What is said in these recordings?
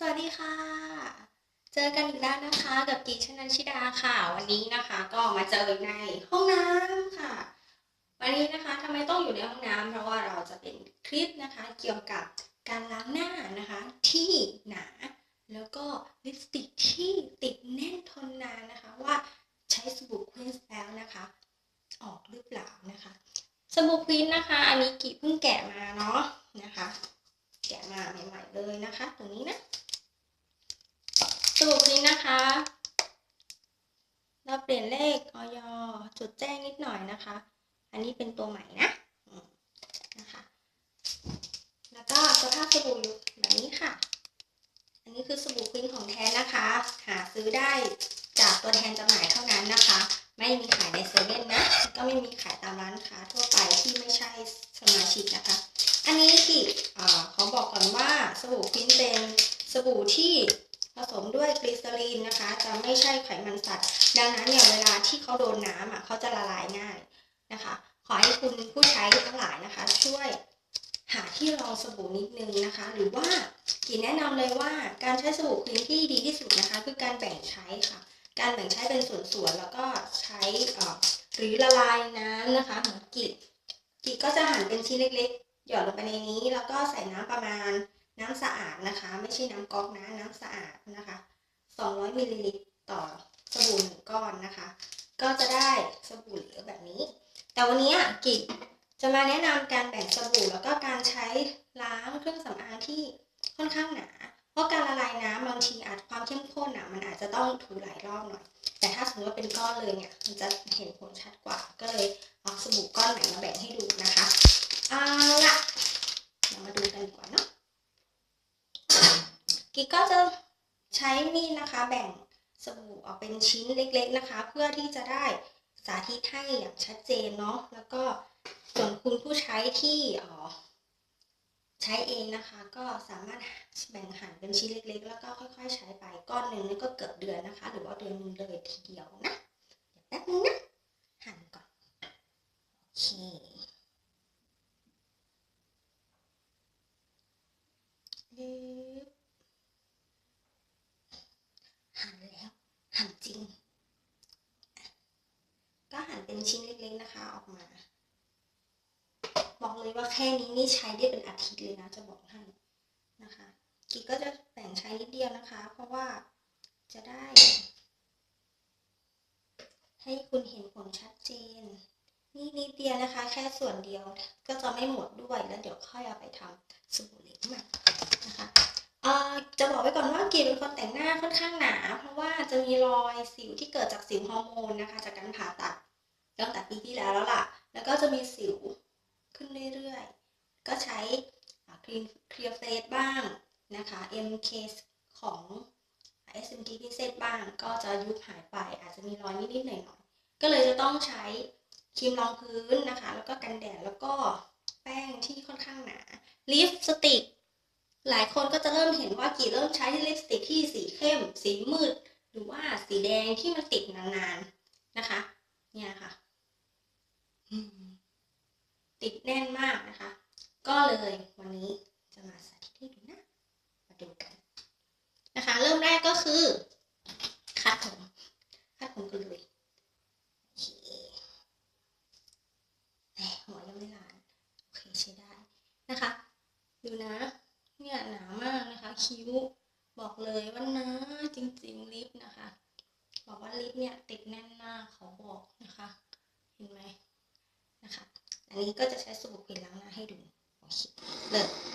สวัสดีค่ะ เจอกันอีกแล้วนะคะกับกีชนันชิดาค่ะ วันนี้นะคะก็มาเจอในห้องน้ำค่ะ วันนี้นะคะทำไมต้องอยู่ในห้องน้ำเพราะว่าเราจะเป็นคลิปนะคะเกี่ยวกับการล้างหน้านะคะ ที่หนา แล้วก็ลิปสติกที่ติดแน่นทนนานนะคะว่าใช้สบู่ควีนส์แล้วนะคะ ออกหรือเปล่านะคะ สบู่ควีนนะคะ อันนี้กีเพิ่งแกะมาเนาะนะคะ แกะมาใหม่ๆเลยนะคะ ตรงนี้นะ สรุปนี้นะคะ เราเปลี่ยนเลขออยจุดแจ้งนิดหน่อยนะคะ อันนี้เป็นตัวใหม่นะนะคะ แล้วก็สภาพสบู่อยู่แบบนี้ค่ะ อันนี้คือสบู่ควินของแท้นะคะ หาซื้อได้จากตัวแทนจำหน่ายเท่านั้นนะคะ ไม่มีขายในเซเว่นนะ ก็ไม่มีขายตามร้านค้าทั่วไปที่ไม่ใช่สมาชิกนะคะ อันนี้กิอ่าขอบอกก่อนว่าสบู่ควินเป็นสบู่ที่ ผสมด้วยก ลีนนะคะ จะไม่ใช่ไขมันสัตว์ ดังนั้นเนี่ยเวลาที่เขาโดนน้ำอะเขาจะละลายง่ายนะคะ ขอให้คุณผู้ใช้ทั้งหลายนะคะ ช่วยหาที่รองสบู่นิดนึงนะคะ หรือว่ากีแนะนำเลยว่าการใช้สบู่คลีนที่ดีที่สุดนะคะ คือการแบ่งใช้ค่ะ การแบ่งใช้เป็นส่วนๆแล้วก็ใช้อ่อหรือละลายน้ำนะคะเหมือนกีกีก็จะหั่นเป็นชิ้นเล็กๆ หยอดลงไปในนี้ แล้วก็ใส่น้ำประมาณน้ำสะอาดนะคะ ไม่ใช่น้ำก๊อกนะน้ำสะอาดนะคะ 200มิลลิลิตรต่อสบู่หนึ่งก้อนนะคะ ก็จะได้สบู่เหลวแบบนี้ แต่วันนี้กิจจะมาแนะนำการแบ่งสบู่แล้วก็การใช้ล้างเครื่องสำอางที่ค่อนข้างหนา เพราะการละลายน้ำบางทีอาจความเข้มข้นอะมันอาจจะต้องถูหลายรอบหน่อย แต่ถ้าสมมติว่าเป็นก้อนเลยเนี่ยมันจะเห็นผลชัดกว่า ก็เลยเอาสบู่ก้อนไหนมาแบ่งให้ดูนะคะเอาละเรามาดูกันดีกว่าเนาะกิ๊กก็จะ ใช้มีดนะคะแบ่งสบู่ออกเป็นชิ้นเล็กๆนะคะ เพื่อที่จะได้สาธิตให้อย่างชัดเจนเนาะแล้วก็ส่วนคุณผู้ใช้ที่อ่อใช้เองนะคะก็สามารถแบ่งหั่นเป็นชิ้นเล็ก ๆ แล้วก็ค่อยๆ ใช้ไปก้อนหนึ่งนี่ก็เกือบเดือนนะคะ หรือว่าเดือนนึงเลยทีเดียวนะเดี๋ยวแป๊บนึงนะหั่นก่อนโอเคปึ๊บ หั่นแล้ว หั่นจริง ก็หั่นเป็นชิ้นเล็กๆนะคะ ออกมา บอกเลยว่าแค่นี้นี่ใช้ได้เป็นอาทิตย์เลยนะจะบอกให้นะคะกิ๊กก็จะแบ่งใช้นิดเดียวนะคะ เพราะว่าจะได้ ให้คุณเห็นผลชัดเจน นี่นิดเดียวนะคะ แค่ส่วนเดียวก็จะไม่หมดด้วยแล้วเดี๋ยวค่อยเอาไปทำสบู่เหลวใหม่นะคะเออจะบอกไว้ก่อนว่ากีเป็นคนแต่งหน้าค่อนข้างหนา เพราะว่าจะมีรอยสิวที่เกิดจากสิวฮอร์โมนนะคะ จากการผ่าตัดตั้งแต่ปีที่แล้วแล้วล่ะ แล้วก็จะมีสิวขึ้นเรื่อยๆ ก็ใช้ครีมเคลียร์เฟสบ้าง นะคะ MK ของ SMT พิเศษบ้างก็จะยุบหายไป อาจจะมีรอยนิดๆหน่อยๆก็เลยจะต้องใช้ครีมรองพื้นนะคะ แล้วก็กันแดดแล้วก็แป้งที่ค่อนข้างหนาลิปสติกหลายคนก็จะเริ่มเห็นว่ากี่เริ่มใช้ลิปสติกที่สีเข้ม สีมืด หรือว่าสีแดงที่มันติดนานๆนะคะ เนี่ยค่ะติดแน่นมากนะคะ ก็เลยวันนี้จะมาสาธิตให้ดูนะ มา ดูกันนะคะ เริ่มแรกก็คือคัดผมคัดผมกันเลยโอเคแหมหัวยังไม่ล้านโอเคใช้ได้นะคะ ดูนะ เนี่ยหนามากนะคะ คิ้วบอกเลยว่านาจริงๆลิปนะคะ บอกว่าลิปเนี่ยติดแน่นมากขาบอกนะคะ เห็นไหมนะคะ อันนี้ก็จะใช้สบู่ควินล้างหน้าให้ดูโอเคเลิก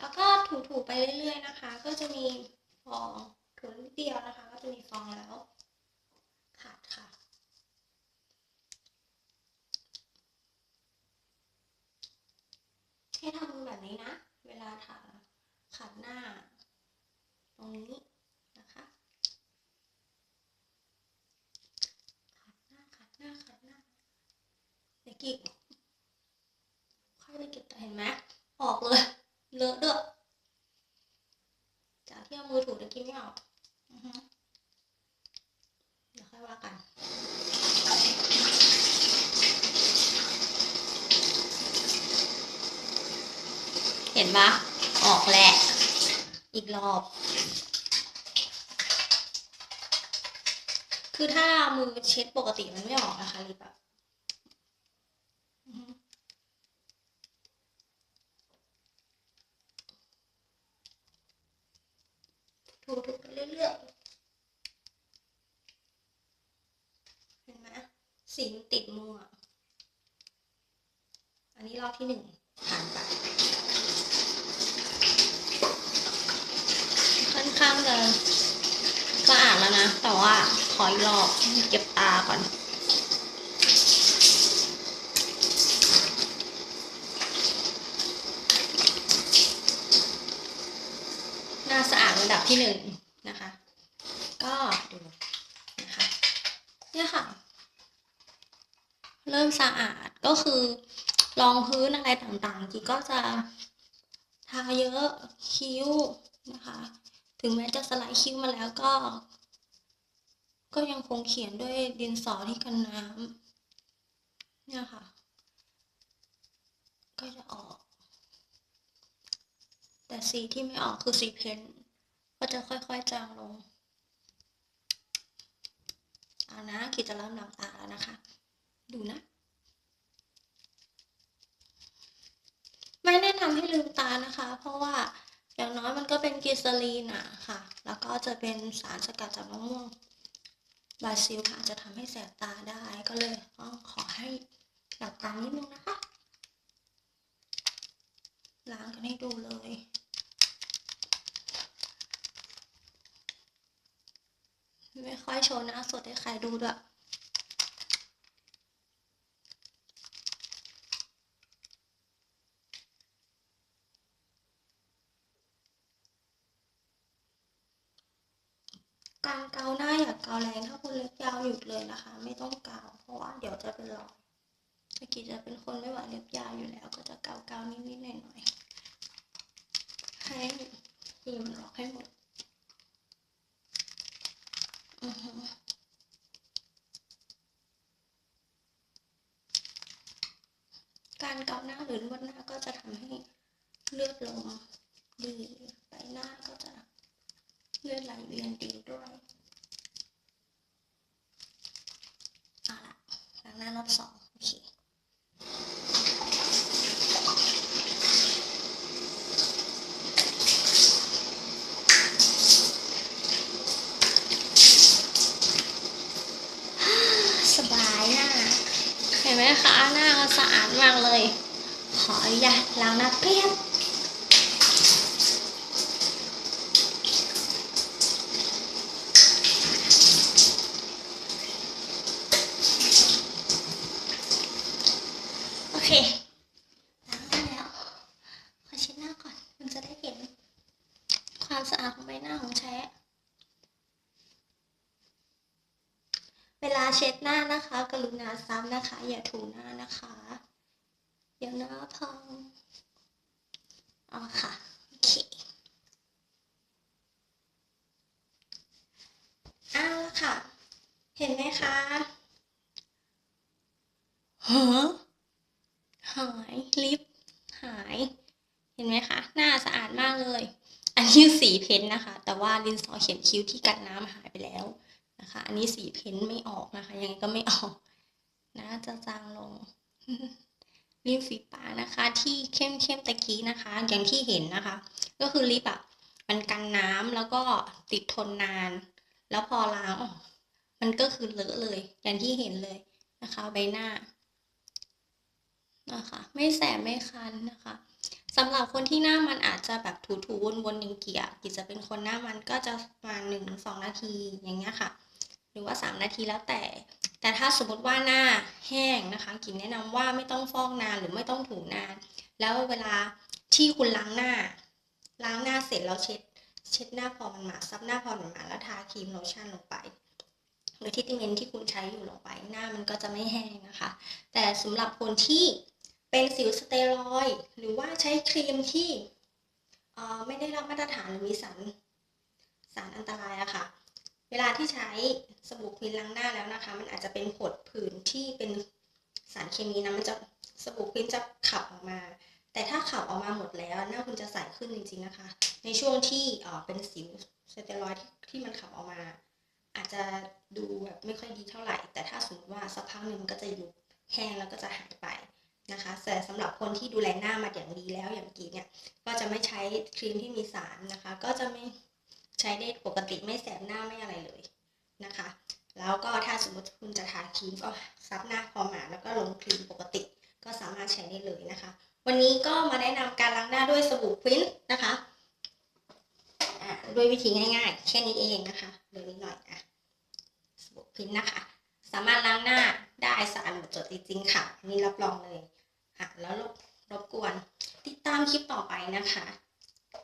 แล้วก็ถูๆไปเรื่อยๆนะคะ ก็จะมีฟองถูนิดเดียวนะคะ ก็จะมีฟองแล้วขาดค่ะ ให้ทำแบบนี้นะ เวลาถาขัดหน้า ตรงนี้นะคะ ที่เอามือถูตะกี้ไม่ออกอือฮึเดี๋ยวค่ อยว่ากันเห็นปะออกแหละ อีกรอบ คือถ้ามือเช็ดปกติมันไม่ออกนะคะลิปอะอือฮึถูถูไปเรื่อยๆ เห็นไหม สีติดมืออะอันนี้รอบที่หนึ่งผ่านไป ค่อนข้างจะสะอาดแล้วนะ แต่ว่าขออีกรอบเก็บตาก่อนหน้าสะอาดระดับที่หนึ่งนะคะ ก็ดูนะคะ เนี่ยค่ะ เริ่มสะอาดก็คือรองพื้นอะไรต่างๆจีก็จะทาเยอะคิ้วนะคะ ถึงแม้จะสไลด์คิ้วมาแล้วก็ ก็ยังคงเขียนด้วยดินสอที่กันน้ำเนี่ยค่ะ ก็จะออก แต่สีที่ไม่ออกคือสีเพ้นท์ก็จะค่อยๆจางลงเอานะกิจจะเริ่มหลับตาแล้วนะคะ ดูนะ ไม่แนะนำให้ลืมตานะคะ เพราะว่าอย่างน้อยมันก็เป็นกลีเซอรีนอะค่ะ แล้วก็จะเป็นสารสกัดจากมะม่วงบราซิลค่ะจะทำให้แสบตาได้ก็เลยต้องขอให้หลับตานิดนึงนะคะล้างกันให้ดูเลยไม่ค่อยโชว์หน้าสดให้ใครดูด้วย การเกาหน้าอย่าเกาแรงถ้าคุณเล็บยาวหยุดเลยนะคะ ไม่ต้องเกาเพราะว่าเดี๋ยวจะเป็นรอยเมื่อกี้จะเป็นคนไม่ไหวเล็บยาวอยู่แล้ว ก็จะเกาเกานิดๆหน่อยๆให้ทีมันออกให้หมดอือฮึการเกาหน้าหรือนวดหน้าก็จะทำให้เลือดลมดีใบหน้าก็ ลือดไหลเวียนดีด้วย เอาละล้างหน้ารอบสองโอเค สบายหน้า เห็นไหมคะ หน้าก็สะอาดมากเลย ขออนุญาตล้างหน้าเปียบ โอเคล้างหน้าแล้ว ขอเช็ดหน้าก่อน มันจะได้เห็น ความสะอาดของใบหน้าของแท้เวลาเช็ดห นะคะ กรุณาซ้ำนะคะ อย่าถูหน้านะคะเดี๋ยวหน้าพังอ๋อค่ะโอเคเอาละค่ะ เห็นไหมคะฮะหายลิปหาย เห็นไหมคะ หน้าสะอาดมากเลย อันนี้สีเพ้นท์นะคะ แต่ว่าดินสอเขียนคิ้วที่กันน้ำหายไปแล้ว นะคะ อันนี้สีเพ้นไม่ออกนะคะ ยังไงก็ไม่ออกนะจะจางลงริมฝีปากนะคะ ที่เข้มเข้มตะกี้นะคะ อย่างที่เห็นนะคะ ก็คือลิปอะมันกันน้ำแล้วก็ติดทนนาน แล้วพอล้างออกมันก็คือเลอะเลย อย่างที่เห็นเลยนะคะ ใบหน้านะคะ ไม่แสบไม่คันนะคะสำหรับคนที่หน้ามันอาจจะแบบถูๆวนๆอย่างเกียกิจจะเป็นคนหน้ามันก็จะประมาณหนึ่งสองนาทีอย่างเงี้ยค่ะ รือว่าสามนาทีแล้วแต่ แต่ถ้าสมมติว่าหน้าแห้งนะคะกินแนะนำว่าไม่ต้องฟอกนานหรือไม่ต้องถูนาน แล้วเวลาที่คุณล้างหน้า ล้างหน้าเสร็จแล้วเช็ด เช็ดหน้าพอมันมาซับหน้าพอมันมาแล้วทาครีมโลชั่นลงไปหรือทิทเมนที่คุณใช้อยู่ลงไปหน้ามันก็จะไม่แห้งนะคะ แต่สำหรับคนที่เป็นสิวสเตียรอยหรือว่าใช้ครีมที่เออไม่ได้รับมาตรฐานหรือมีสารสารอันตรายอะค่ะ เวลาที่ใช้สบู่ควินล้างหน้าแล้วนะคะ มันอาจจะเป็นผดผื่นที่เป็นสารเคมีนะมันจะสบู่ควินจะขับออกมา แต่ถ้าขับออกมาหมดแล้วหน้าคุณจะใสขึ้นจริงๆนะคะ ในช่วงที่เป็นสิวสเตียรอยที่ที่มันขับออกมา อาจจะดูแบบไม่ค่อยดีเท่าไหร่ แต่ถ้าสมมติว่าสักพักหนึ่งก็จะยุบแห้งแล้วก็จะหายไปนะคะแต่สำหรับคนที่ดูแลหน้ามาอย่างดีแล้วอย่างกีเนี่ยก็จะไม่ใช้ครีมที่มีสารนะคะ ก็จะไม่ ใช้ได้ปกติไม่แสบหน้าไม่อะไรเลยนะคะ แล้วก็ถ้าสมมติคุณจะทาครีมก็ซับหน้าพอหมาแล้วก็ลงครีมปกติก็สามารถใช้ได้เลยนะคะ วันนี้ก็มาแนะนำการล้างหน้าด้วยสบู่ควินนะคะด้วยวิธีง่ายๆแค่นี้เองนะคะเดี๋ยวนิดหน่อยอะสบู่ควินนะคะ สามารถล้างหน้าได้สะอาดหมดจดจริงๆค่ะนี่รับรองเลยอะแล้วรบรบกวนติดตามคลิปต่อไปนะคะ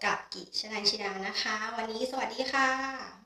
กับกิชนันชิดานะคะ วันนี้สวัสดีค่ะ